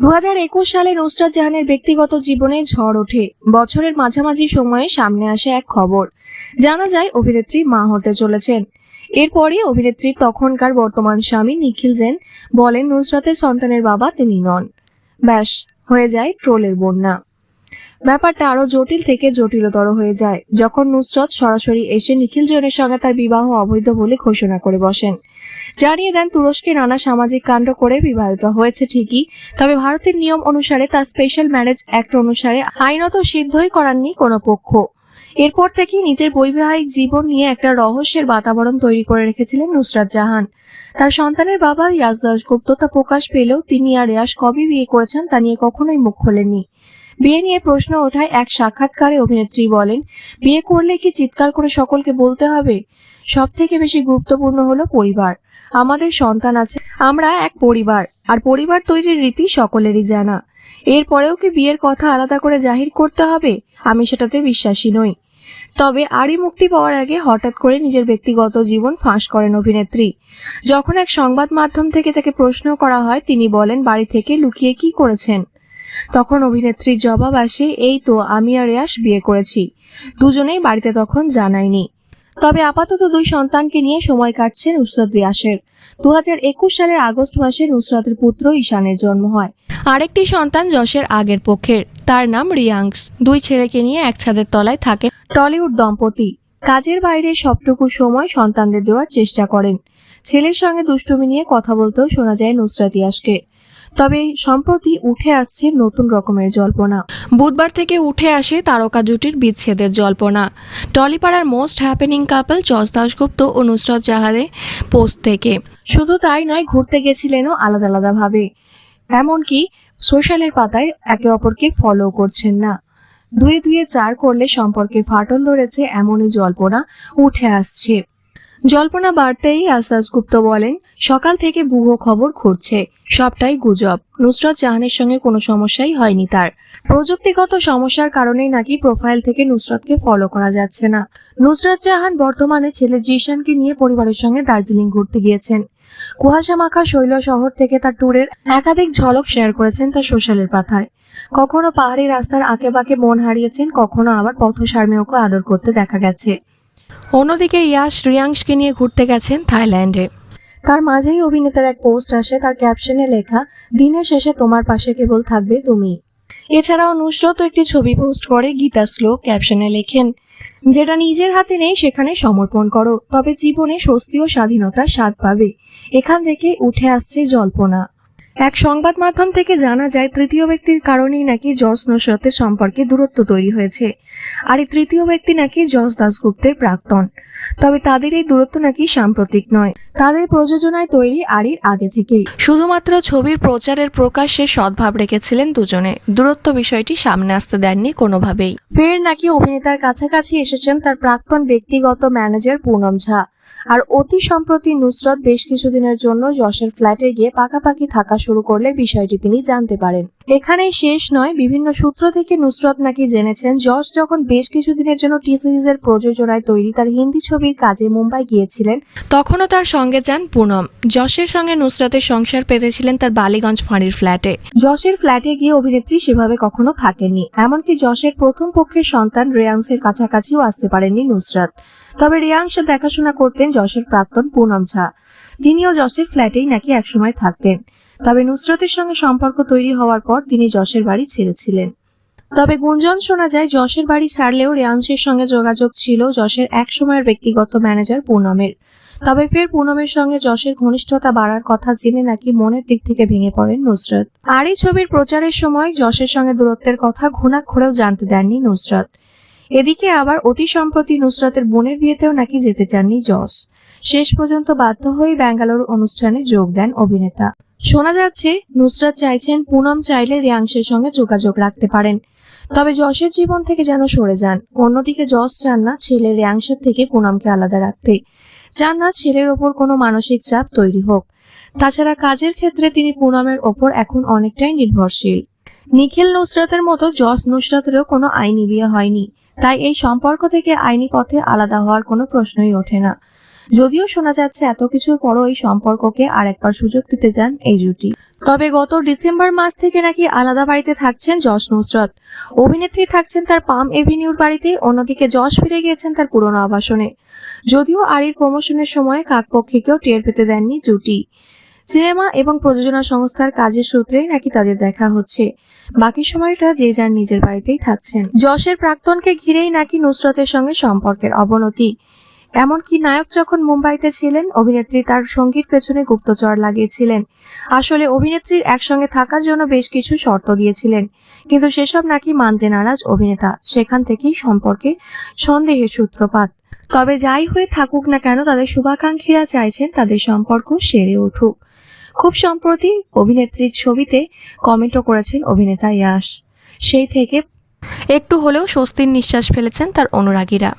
দুহাজার একুশ সালে নুসরাত জাহানের ব্যক্তিগত জীবনে ঝড় ওঠে। বছরের মাঝামাঝি সময়ে সামনে আসে এক খবর। জানা যায়, অভিনেত্রী মা হতে চলেছেন। এরপরই অভিনেত্রীর তখনকার বর্তমান স্বামী নিখিল জেন বলেন, নুসরাতের সন্তানের বাবা তিনি নন। ব্যাস, হয়ে যায় ট্রোলের বন্যা। ব্যাপারটা আরও জটিল থেকে জটিলতর হয়ে যায়। যখন নুসরত সরাসরি এসে নিখিল জৈনের সঙ্গে তার বিবাহ অবৈধ বলে ঘোষণা করে বসেন। জানিয়ে দেন, তুরস্কে নানা সামাজিক কাণ্ড করে বিবাহিত হয়েছে ঠিকই, তবে ভারতের নিয়ম অনুসারে তার স্পেশাল ম্যারেজ অ্যাক্ট অনুসারে আইনত সিদ্ধই করাননি কোনো পক্ষ। এরপর থেকেই নিজের বৈবাহিক জীবন নিয়ে একটা রহস্যের বাতাবরণ তৈরি করে রেখেছিলেন নুসরাত জাহান। তার সন্তানের বাবা ইয়াস দাশগুপ্ত তা প্রকাশ পেলেও তিনি আর রেয়াস কবে বিয়ে করেছেন তা নিয়ে কখনোই মুখ খোলেননি। বিয়ে নিয়ে প্রশ্ন ওঠায় এক সাক্ষাৎকারে অভিনেত্রী বলেন, বিয়ে করলে কি চিৎকার করে সকলকে বলতে হবে? সব থেকে বেশি গুরুত্বপূর্ণ হলো পরিবার। আমাদের সন্তান আছে, আমরা এক পরিবার, আর পরিবার তৈরির রীতি সকলেরই জানা। এরপরেও কি বিয়ের কথা আলাদা করে জাহির করতে হবে? আমি সেটাতে বিশ্বাসী নই। তবে আরই মুক্তি পাওয়ার আগে হঠাৎ করে নিজের ব্যক্তিগত জীবন ফাঁস করেন অভিনেত্রী। যখন এক সংবাদ মাধ্যম থেকে তাকে প্রশ্ন করা হয়, তিনি বলেন, বাড়ি থেকে লুকিয়ে কি করেছেন? তখন অভিনেত্রীর জবাব আসে, এই তো, আমি আর রেয়াস বিয়ে করেছি। দুজনেই বাড়িতে তখন জানায়নি তবে আপাতত দুই সন্তানকে নিয়ে সময় কাটছে নুসরত রিয়াসের। দু সালের আগস্ট মাসে নুসরাতের পুত্র ঈশানের জন্ম হয়। আরেকটি সন্তান যশের আগের পক্ষের। তার নাম রিয়াংস। দুই ছেলেকে নিয়ে এক ছাদের তলায় থাকে টলিউড দম্পতি। কাজের বাইরে সবটুকু সময় সন্তানদের দেওয়ার চেষ্টা করেন। ছেলের সঙ্গে দুষ্টুমি নিয়ে কথা বলতেও শোনা যায় নুসরাত ইয়াসকে তবে সম্প্রতি উঠে আসছে নতুন রকমের জল্পনা। বুধবার থেকে উঠে আসে তারকা জুটির বিচ্ছেদের জল্পনা। টলিপাড়ার most happening couple Yash Dasgupta ও নুসরত জাহাদের পোস্ট থেকে। শুধু তাই নয়, ঘুরতে গেছিলেনও আলাদা আলাদাভাবে। এমনকি সোশ্যালের পাতায় একে অপরকে ফলো করছেন না। দুয়ে দুয়ে চার করলে সম্পর্কে ফাটল ধরেছে এমনই জল্পনা উঠে আসছে। জল্পনা বাড়তেই আসাস গুপ্ত বলেন, সকাল থেকে বুড়ো খবর ঘুরছে। সবটাই গুজব। নুসরত জাহানের সঙ্গে কোনো সমস্যাই হয়নি তার। প্রযুক্তিগত সমস্যার কারণেই নাকি প্রোফাইল থেকে নুসরতকে ফলো করা যাচ্ছে না। নুসরত জাহান বর্তমানে ছেলে জিশানকে নিয়ে পরিবারের সঙ্গে দার্জিলিং ঘুরতে গিয়েছেন। কুয়াশা মাখা শৈল শহর থেকে তার ট্যুরের একাধিক ঝলক শেয়ার করেছেন তার সোশ্যালের পাতায়। কখনো পাহাড়ি রাস্তার আঁকে বাঁকে মন হারিয়েছেন, কখনো আবার পথসারমেয়কে আদর করতে দেখা গেছে। অন্যদিকে ইয়াশ রিয়াংশকে নিয়ে ঘুরতে গেছেন থাইল্যান্ডে। তার মাঝেই অভিনেতার এক পোস্ট আসে, তার ক্যাপশনে লেখা, দিনের শেষে তোমার পাশে কেবল থাকবে তুমি। এছাড়াও নুসরত একটি ছবি পোস্ট করে গীতা শ্লোক ক্যাপশনে লেখেন, যেটা নিজের হাতে নেই সেখানে সমর্পণ করো, তবে জীবনে স্বস্তি ও স্বাধীনতার স্বাদ পাবে। এখান থেকে উঠে আসছে জল্পনা। এক সংবাদ মাধ্যম থেকে জানা যায়, তৃতীয় ব্যক্তির কারণেই নাকি জস নুসরতের সম্পর্কে দূরত্ব তৈরি হয়েছে। আর এই তৃতীয় ব্যক্তি নাকি জস দাসগুপ্তের প্রাক্তন। তবে তাদের এই দূরত্ব নাকি সাম্প্রতিক নয়। তাদের প্রযোজনায় তৈরি আরির আগে থেকেই। শুধুমাত্র ছবির প্রচারের প্রকাশ্যে সদ্ভাব রেখেছিলেন দুজনে। দূরত্ব বিষয়টি সামনে আসতে দেননি কোনোভাবেই। ফের নাকি অভিনেতার কাছাকাছি এসেছেন তার প্রাক্তন ব্যক্তিগত ম্যানেজার পুনম ঝা। আর অতি সম্প্রতি নুসরত বেশ কিছুদিনের জন্য যশের ফ্ল্যাটে গিয়ে পাকাপাকি থাকা শুরু করলে বিষয়টি তিনি জানতে পারেন। এখানেই শেষ নয়, বিভিন্ন সূত্র থেকে নুসরত নাকি জেনেছেন, যশ যখন বেশ কিছুদিনের জন্য টি সিরিজের প্রযোজনায় তৈরি তার হিন্দি ছবির কাজে মুম্বাই গিয়েছিলেন, তখনও তার সঙ্গে যান পুনম। যশের সঙ্গে নুসরতের সংসার পেতেছিলেন তার বালিগঞ্জ ফাঁড়ির ফ্ল্যাটে। যশের ফ্ল্যাটে গিয়ে অভিনেত্রী সেভাবে কখনো থাকেননি, এমনকি যশের প্রথম পক্ষের সন্তান রেয়াংসের কাছাকাছিও আসতে পারেননি নুসরত। তবে রেয়াংশ দেখাশোনা করতেন যশের প্রাক্তন পুনম ঝা। তিনিও যশের ফ্ল্যাটেই নাকি একসময় থাকতেন। তবে নুসরতের সঙ্গে সম্পর্ক তৈরি হওয়ার পর তিনি যশের বাড়ি ছেড়েছিলেন। তবে গুঞ্জন শোনা যায়, যশের বাড়ি ছাড়লেও রেয়াংশের সঙ্গে যোগাযোগ ছিল যশের এক সময়ের ব্যক্তিগত ম্যানেজার পুনমের। তবে ফের পুনমের সঙ্গে যশের ঘনিষ্ঠতা বাড়ার কথা জেনে নাকি মনের দিক থেকে ভেঙে পড়েন নুসরত। আর এই ছবির প্রচারের সময় যশের সঙ্গে দূরত্বের কথা ঘুণাক্ষরেও জানতে দেননি নুসরত। এদিকে আবার অতি সম্প্রতি নুসরতের বোনের বিয়েতেও নাকি যেতে চাননি যশ। শেষ পর্যন্ত বাধ্য হয়ে ব্যাঙ্গালোর অনুষ্ঠানে যোগ দেন অভিনেতা। শোনা যাচ্ছে, নুসরাত চাইছেন পুনম চাইলে রিয়াংশের সঙ্গে যোগাযোগ রাখতে পারেন। তবে যশের জীবন থেকে যেন সরে যান। অন্যদিকে যশ চান না ছেলে রিয়াংশের থেকে পুনমকে আলাদা রাখতে। চান না ছেলের ওপর কোনো মানসিক চাপ তৈরি হোক। তাছাড়া কাজের ক্ষেত্রে তিনি পুনমের ওপর এখন অনেকটাই নির্ভরশীল। নিখিল নুসরাতের মতো যশ নুসরতেরও কোনো আইনি বিয়ে হয়নি। তাই এই সম্পর্ক থেকে আইনি পথে আলাদা হওয়ার কোনো প্রশ্নই ওঠে না। যদিও শোনা যাচ্ছে এত কিছুর পরও এই সম্পর্ককে আর একবার সুযোগ দিতে চান এই জুটি। তবে গত ডিসেম্বর মাস থেকে নাকি আলাদা বাড়িতে থাকছেন যশ নুসরত। অভিনেত্রী থাকছেন তার পাম এভিনিউর বাড়িতে, অন্যদিকে যশ ফিরে গিয়েছেন তার পুরনো আবাসনে। যদিও আরির প্রমোশনের সময় কাকপক্ষীকেও টের পেতে দেননি জুটি। সিনেমা এবং প্রযোজনা সংস্থার কাজের সূত্রে নাকি তাদের দেখা হচ্ছে। বাকি সময়টা যে যার নিজের বাড়িতেই থাকছেন। যশের প্রাক্তনকে ঘিরেই নাকি নুসরতের সঙ্গে সম্পর্কের অবনতি। এমনকি নায়ক যখন মুম্বাইতে ছিলেন, অভিনেত্রী তার সঙ্গীর পেছনে গুপ্তচর লাগিয়েছিলেন। আসলে অভিনেত্রীর একসঙ্গে থাকার জন্য বেশ কিছু শর্ত দিয়েছিলেন। কিন্তু সেসব নাকি মানতে নারাজ অভিনেতা, সেখান থেকেই সম্পর্কে সন্দেহের সূত্রপাত। তবে যাই হয়ে থাকুক না কেন, তাদের শুভাকাঙ্ক্ষীরা চাইছেন তাদের সম্পর্ক সেরে উঠুক। খুব সম্প্রতি অভিনেত্রীর ছবিতে কমেন্টও করেছেন অভিনেতা ইয়াশ সেই থেকে একটু হলেও স্বস্তির নিঃশ্বাস ফেলেছেন তার অনুরাগীরা।